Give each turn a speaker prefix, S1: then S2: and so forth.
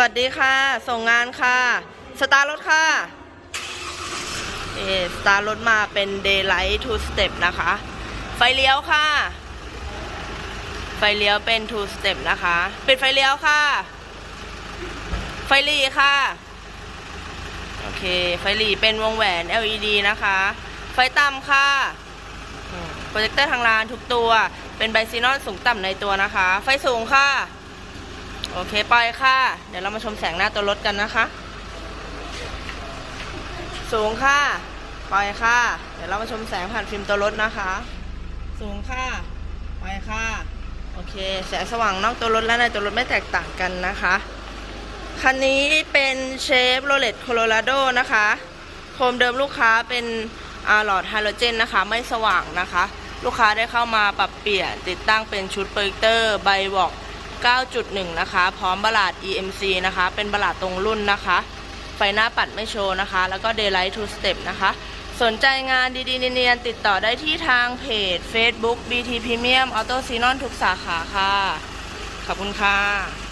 S1: วัสดีค่ะ ส่งงานค่ะ สตาร์รถค่ะเอสตาร์รถมาเป็น Daylight Two Step นะคะ ไฟเลี้ยวค่ะ ไฟเลี้ยวเป็น Two Step นะคะ ปิดไฟเลี้ยวค่ะ ไฟหลีค่ะ โอเค ไฟหลีเป็นวงแหวน LED นะคะ ไฟต่ำค่ะ โปรเจคเตอร์ทางลานทุกตัว เป็นไบซีนอนสูงต่ำในตัวนะคะ ไฟสูงค่ะ โอเคปล่อยค่ะ เดี๋ยวเรามาชมแสงหน้าตัวรถกันนะคะ สูงค่ะปล่อยค่ะ เดี๋ยวเรามาชมแสงผ่านฟิล์มตัวรถนะคะ สูงค่ะปล่อยค่ะ โอเค แสงสว่างนอกตัวรถและในตัวรถไม่แตกต่างกันนะคะ คันนี้เป็นเชฟโรเลตโคโลราโดนะคะ โคมเดิมลูกค้าเป็นอาหลอดไฮโดรเจนนะคะ ไม่สว่างนะคะ ลูกค้าได้เข้ามาปรับเปลี่ยนติดตั้งเป็นชุดโปรเจคเตอร์ไบวอก 9.1 นะคะ พร้อมบลาด EMC นะคะ เป็นบลาดตรงรุ่นนะคะ ไฟหน้าปัดไม่โชว์นะคะ แล้วก็ Daylight Two Step นะคะ สนใจงานดีๆ เนียนๆติดต่อได้ที่ทางเพจ Facebook BT Premium Auto Xenon ทุกสาขาค่ะ ขอบคุณค่ะ